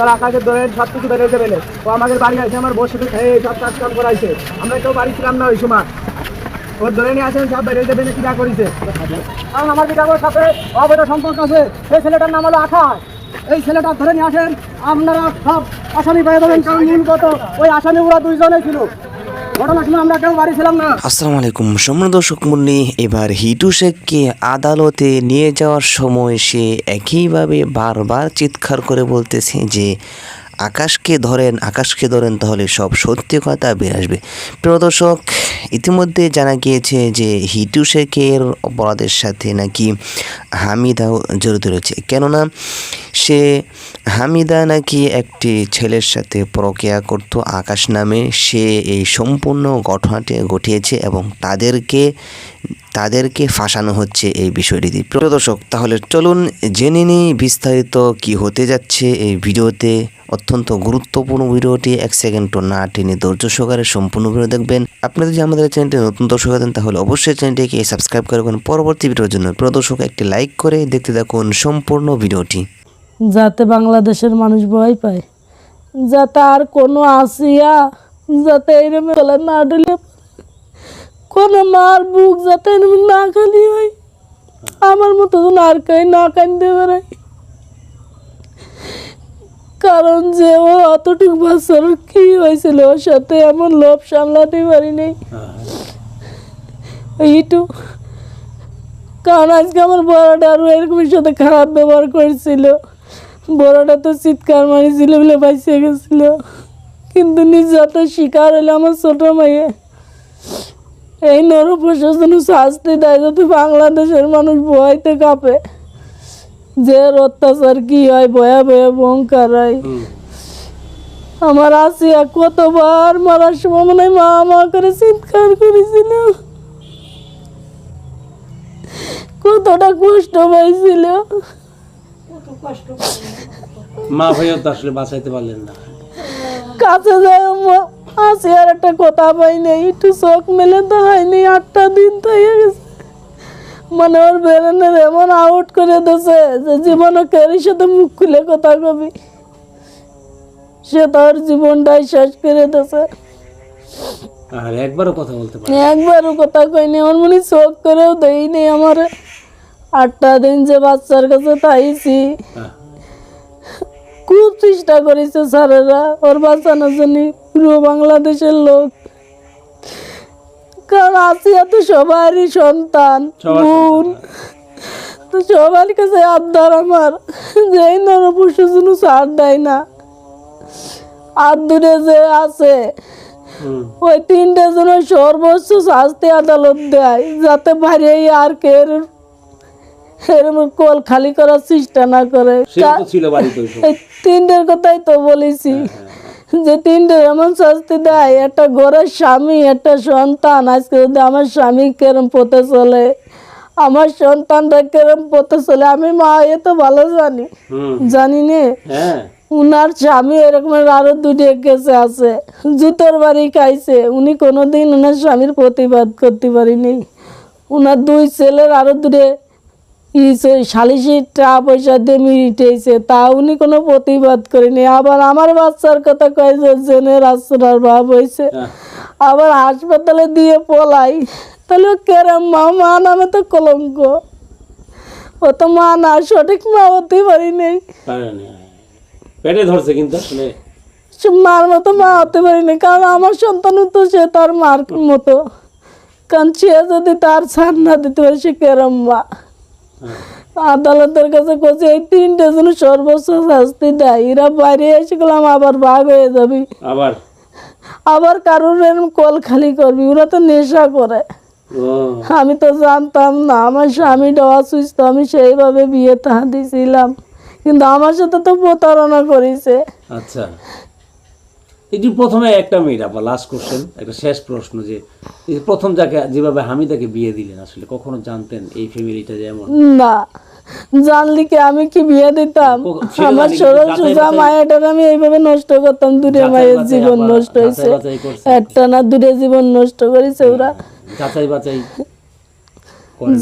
তারা আকাশের ধরে সব কিছু বেড়ে বেলে ও আমাদের বাড়ি আছে আমার বসে খেয়ে সব কাজ কাম করাইছে। আমরা কেউ বাড়ি ছিলাম না ওই সময়। ওর ধরে নিয়ে আসেন, সব বেড়ে দেবে কিনা করেছে। কারণ আমার বিকাশের সাথে অবৈধ সম্পর্ক আছে। সেই ছেলেটার নাম হলো আকাশ এই ছেলেটা ধরে নিয়ে আসেন, আপনারা সব আসামি পেয়ে দেবেন কারণ কত ওই আসামি ওরা দুইজনে ছিল। আসসালামু আলাইকুম। সম্মান দর্শক মন্ডলী এবার হিটু শেখকে আদালতে নিয়ে যাওয়ার সময় সে একইভাবে বারবার চিৎকার করে বলতেছে যে আকাশকে ধরেন আকাশকে ধরেন তাহলে সব সত্যি কথা বের আসবে। প্রিয় দর্শক, ইতিমধ্যে জানা গিয়েছে যে হিটু শেখের অপরাধের সাথে নাকি হামিদাও জড়িত রয়েছে। কেননা, সে হামিদা নাকি একটি ছেলের সাথে প্রক্রিয়া করত। আকাশ নামে সে এই সম্পূর্ণ ঘটনাটি ঘটিয়েছে এবং তাদেরকে তাদেরকে ফাঁসানো হচ্ছে এই বিষয়টিতে প্রিয় দর্শক, তাহলে চলুন জেনে নিই বিস্তারিত কি হতে যাচ্ছে এই ভিডিওতে। অত্যন্ত গুরুত্বপূর্ণ ভিডিওটি এক সেকেন্ড না টেনে ধৈর্য সহকারে সম্পূর্ণ ভিডিও দেখবেন। আপনি যদি আমাদের চ্যানেলটি নতুন দর্শক আছেন, তাহলে অবশ্যই চ্যানেলটিকে সাবস্ক্রাইব করে রাখুন। পরবর্তী ভিডিওর জন্য প্রিয় দর্শক, একটি লাইক করে দেখতে থাকুন সম্পূর্ণ ভিডিওটি। যাতে বাংলাদেশের মানুষ ভয় পায়, যাতে আর কোনো আসিয়া যাতে এরম না ডলে কোনো মার বুক যাতে না খালি হয় আমার মতো আর কেউ না কান্দতে পারে। কারণ যে ও অতটুকু বছর কি হয়েছিল, ওর সাথে এমন লোভ সামলাতে পারি পারিনি। এইটু কারণ আজকে আমার বড়টা আরও এরকমের সাথে খারাপ ব্যবহার করেছিল। বড়টা তো চিৎকার মারিছিল বলে বাইসে গেছিল। কিন্তু নির্যাতন শিকার হলে আমার ছোট মেয়ে এই নর প্রশাসন শাস্তি দেয় যাতে বাংলাদেশের মানুষ ভয়তে কাঁপে। যে অত্যাচার কি হয় ভয়া ভয়া বঙ্কার হয়। আমার আসিয়া কতবার মারার সময় মনে হয় মা মা করে চিৎকার করেছিল। কতটা কষ্ট পাইছিল। মা ভাইও তো আসলে বাঁচাইতে পারলেন না। কাছে যায় আসি আর একটা কথা পাই নাই একটু চোখ মেলে তো হয়নি আটটা দিন তো হয়ে গেছে। মানে ওর বেরেনের এমন আউট করে দিয়েছে যে জীবনে কেরির সাথে মুখ খুলে কথা কবি। সে তার জীবনটাই শেষ করে দিয়েছে। আর একবারও কথা বলতে পারে একবারও কথা কইনি আমার মনে চোখ করেও দেয়নি আমার। আটটা দিন যে বাচ্চার কাছে তাইছি হ্যাঁ। খুব চেষ্টা করেছে স্যারেরা ওর বাঁচানোর জন্য পুরো বাংলাদেশের লোক। কারণ আসিয়া তো সবারই সন্তান বোন। তো সবার কাছে আবদার আমার যে নরপশু যেন ছাড় দেয় না। আর দূরে যে আছে ওই তিনটে জন সর্বোচ্চ শাস্তি আদালত দেয় যাতে বাইরে আর কে কল খালি করার চেষ্টা না করে। তিনটের কথাই তো বলেছি। যে তিনটে এমন শাস্তি দেয় একটা ঘরের স্বামী একটা সন্তান। আজকে যদি আমার স্বামী কেরম পথে চলে আমার সন্তানটা কেরম পথে চলে আমি মা এ তো ভালো জানি। জানি নে হ্যাঁ। উনার স্বামী এরকমের আরও দুটি কেসে আছে। জুতোর বাড়ি খাইছে উনি কোনোদিন উনার স্বামীর প্রতিবাদ করতে পারিনি। উনার দুই ছেলের আরও দূরে ইসে টাকা পয়সা দিয়ে তা উনি কোনো প্রতিবাদ করেনি। আবার আমার বাচ্চার কথা জেনে রাস্তার ভাব হয়েছে। হ্যাঁ। আবার হাসপাতালে দিয়ে পলাই। তাহলে কেরম মা মা নামে তো কলঙ্ক। ও তো মা না সঠিক মা হতে পারি পারেনি পেটে ধরছে কিন্তু মার মতো মা হতে পারিনি কারণ আমার সন্তানও তো সে তার মার মতো। কারণ সে যদি তার ছাড় না দিতে পারে সে কেরম মা। আদালতের কাছে কোচে এই তিনটে জন সর্বোচ্চ শাস্তি দেয়। এরা বাইরে এসে গেলাম আবার ভাগ হয়ে যাবি। আবার? আবার কারোর এরম কল খালি করবি? ওরা তো নেশা করে। আমি তো জানতাম না আমার স্বামীটা অসুস্থ আমি সেইভাবে বিয়ে তাহা দিয়েছিলাম কিন্তু আমার সাথে তো প্রতারণা করেছে। আচ্ছা। এটি প্রথমে একটা মেয়ের আবার লাস্ট কোশ্চেন একটা শেষ প্রশ্ন যে প্রথম যাকে যেভাবে হামিদাকে বিয়ে দিলেন আসলে কখনো জানতেন এই ফ্যামিলিটা যেমন? না জানলি কি আমি কি বিয়ে দিতাম? আমার সরল সুজা মায়েরটার আমি এইভাবে নষ্ট করতাম দূরে মায়ের জীবন নষ্ট হয়েছে। একটা না দূরে জীবন নষ্ট করেছে ওরা। যাচাই বাছাই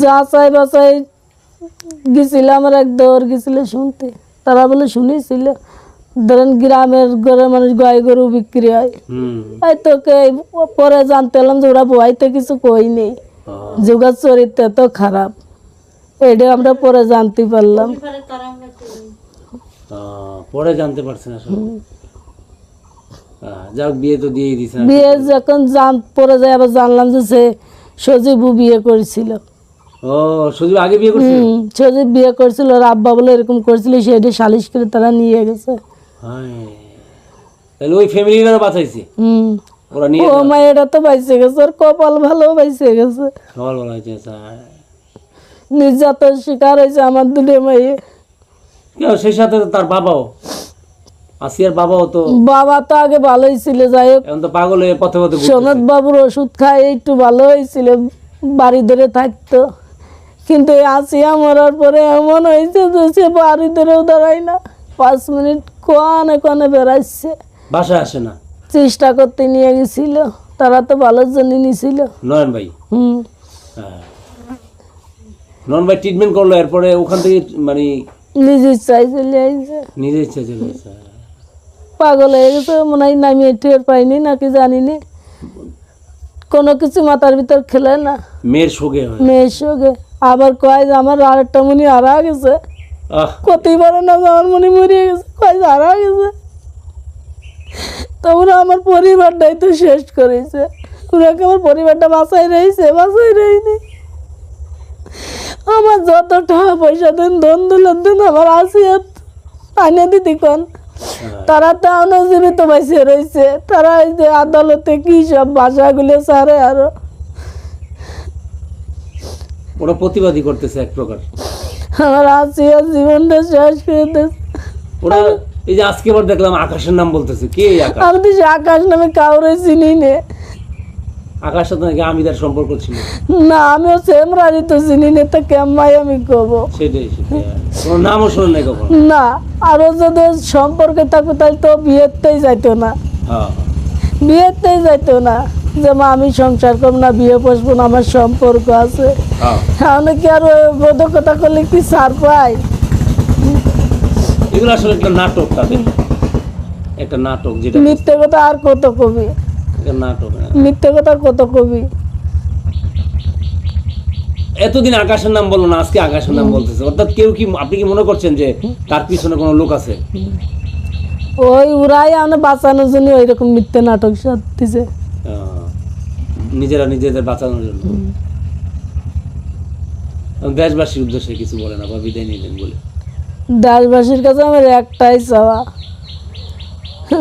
যাচাই বাছাই গেছিল আমার এক দেওয়ার গেছিল শুনতে তারা বলে শুনেছিল। ধরেন গ্রামের ঘরে মানুষ গাই গরু বিক্রি হয়। এই তোকে পরে জানতে এলাম যে ওরা বইতে কিছু কই নেই। চরিত্র তো খারাপ। এটা আমরা পরে জানতে পারলাম। পরে জানতে পারছেন আসলে। যাক বিয়ে তো দিয়েই দিয়েছেন বিয়ে যখন জান পরে যায় আবার জানলাম যে সে সজীবু বিয়ে করেছিল। ও শুধু আগে বিয়ে করছেন হুম সজীব বিয়ে করেছিল ওর আব্বা বলে এরকম করেছিল সেটা সালিশ করে তারা নিয়ে গেছে। তাহলে ওই ফ্যামিলিরা বাঁচাইছে? হুম। ওরা নিয়ে ও মায়েরা তো বাইসে গেছে ওর কপাল ভালো বাইসে গেছে। সকাল বলা হয়েছে। নির্যাতন শিকার হয়েছে আমার দুটো মেয়ে। সেই সাথে তার বাবাও? আসিয়ার বাবাও তো বাবা তো আগে ভালোই ছিল যাই হোক। এখন তো পাগল হয়ে পথে পথে। সনদ বাবুর ওষুধ খায় একটু ভালো হয়েছিল বাড়ি ধরে থাকতো। কিন্তু আসিয়া মরার পরে এমন হয়েছে যে সে বাড়ি ধরেও দাঁড়ায় না। পাঁচ মিনিট কনে কনে বেড়াচ্ছে বাসায় আসে না? চেষ্টা করতে নিয়ে গেছিল তারা তো ভালোর জন্য নিছিল। নয়ন ভাই? হুম। হ্যাঁ। নয়ন ভাই ট্রিটমেন্ট করল এরপরে ওখান থেকে মানে নিজের চাই চলে আইছে। নিজে ইচ্ছা চলে গেছে পাগল হয়ে গেছে মনে হয় নামিয়ে টের পাইনি নাকি জানি না কোনো কিছু মাথার ভিতর খেলে না। মেয়ের শোকে হয়। মেয়ের সঙ্গে আবার কয় যে আমার আরেকটা মনি হারা গেছে। কতই পারে না আমার মনে মরিয়ে গেছে কয় হারা গেছে। তো আমার পরিবারটাই তো শেষ করেছে। ওরাকে আমার পরিবারটা বাঁচাই রয়েছে বাঁচাই রয়েছে আমার যত টাকা পয়সা দেন ধন দিলেন দেন আমার আসিয়াত। আনে দিদি কোন তারা তো এখনও জীবিত বাইসে রয়েছে। তারা এই যে আদালতে কি সব ভাষাগুলো সারে আরও। ওরা প্রতিবাদী করতেছে এক প্রকার। আমার আসিয়ার জীবনটা শেষ করে দিয়েছে ওরা এই যে আজকে আবার দেখলাম আকাশের নাম বলতেছে। কে আকাশ? আমি তো আকাশ নামে কাউরে চিনি নে। আকাশ সাথে নাকি আমিদার সম্পর্ক ছিল। না আমিও সেমরারি তো চিনি নে তো কেমাই আমি কব। সেটাই সেটাই। কোনো নামও শোনে নাই কখনো? না আরও যদি সম্পর্কে থাকতো তাহলে তো বিয়েতেই যাইতো না। হ্যাঁ। বিয়েতেই যাইতো না। যে মা আমি সংসার করব না বিয়ে বসবো না আমার সম্পর্ক আছে। হ্যাঁ। আমি কি আর কথা করলে কি সার পাই এগুলো আসলে একটা নাটক তাদের। একটা নাটক যেটা মিথ্যে কথা আর কত কবি? নাটক হ্যাঁ। মিথ্যে কথা কত কবি? এতদিন আকাশের নাম বলল না আজকে আকাশের নাম বলতেছে। অর্থাৎ কেউ কি আপনি কি মনে করছেন যে তার পিছনে কোনো লোক আছে? ওই উড়াই আমরা বাঁচানোর জন্য ওইরকম মিথ্যে নাটক আহ, নিজেরা নিজেদের বাঁচানোর জন্য। দেশবাসীর উদ্দেশ্যে কিছু বলে না বা বিদায় নিলেন বলে। দেশবাসীর কাছে আমার একটাই চাওয়া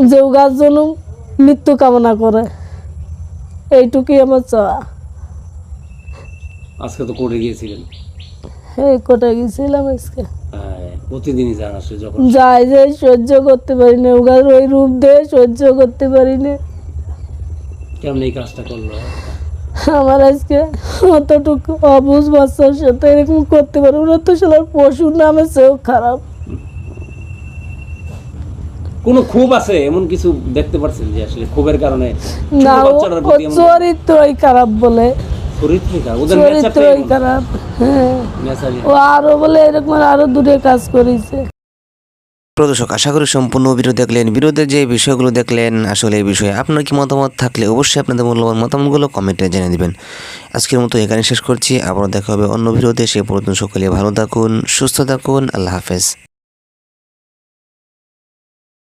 যে উগার জন্য মৃত্যু কামনা করে। এইটুকুই আমার চাওয়া। আজকে তো কোর্টে গিয়েছিলেন। এই কোথায় গেছিলাম আজকে। হ্যাঁ, প্রতিদিনই যান আসলে যখন। যাই যাই সহ্য করতে পারি না ওই রূপ দিয়ে সহ্য করতে পারি না কেমন এই কাজটা করল? আমার আজকে অতটুকু অবুঝ বাচ্চার সাথে এরকম করতে পারে ওরা তো সালার পশুর নামে সেও খারাপ। কোনো ক্ষোভ আছে? এমন কিছু দেখতে পাচ্ছেন যে আসলে ক্ষোভের কারণে না ও চরিত্রই খারাপ বলে। চরিত্রই খারাপ? হ্যাঁ। ও আরও বলে এরকম আরও দূরে কাজ করেছে। প্রদর্শক, আশা করি সম্পূর্ণ বিরোধ দেখলেন। ভিডিওতে যে বিষয়গুলো দেখলেন, আসলে এই বিষয়ে আপনার কি মতামত থাকলে অবশ্যই আপনাদের মূল্যবান মতামতগুলো কমেন্টে জেনে দেবেন। আজকের মতো এখানে শেষ করছি। আবারও দেখা হবে অন্য বিরোধে সে পর্যন্ত সকলে ভালো থাকুন, সুস্থ থাকুন। আল্লাহ হাফেজ।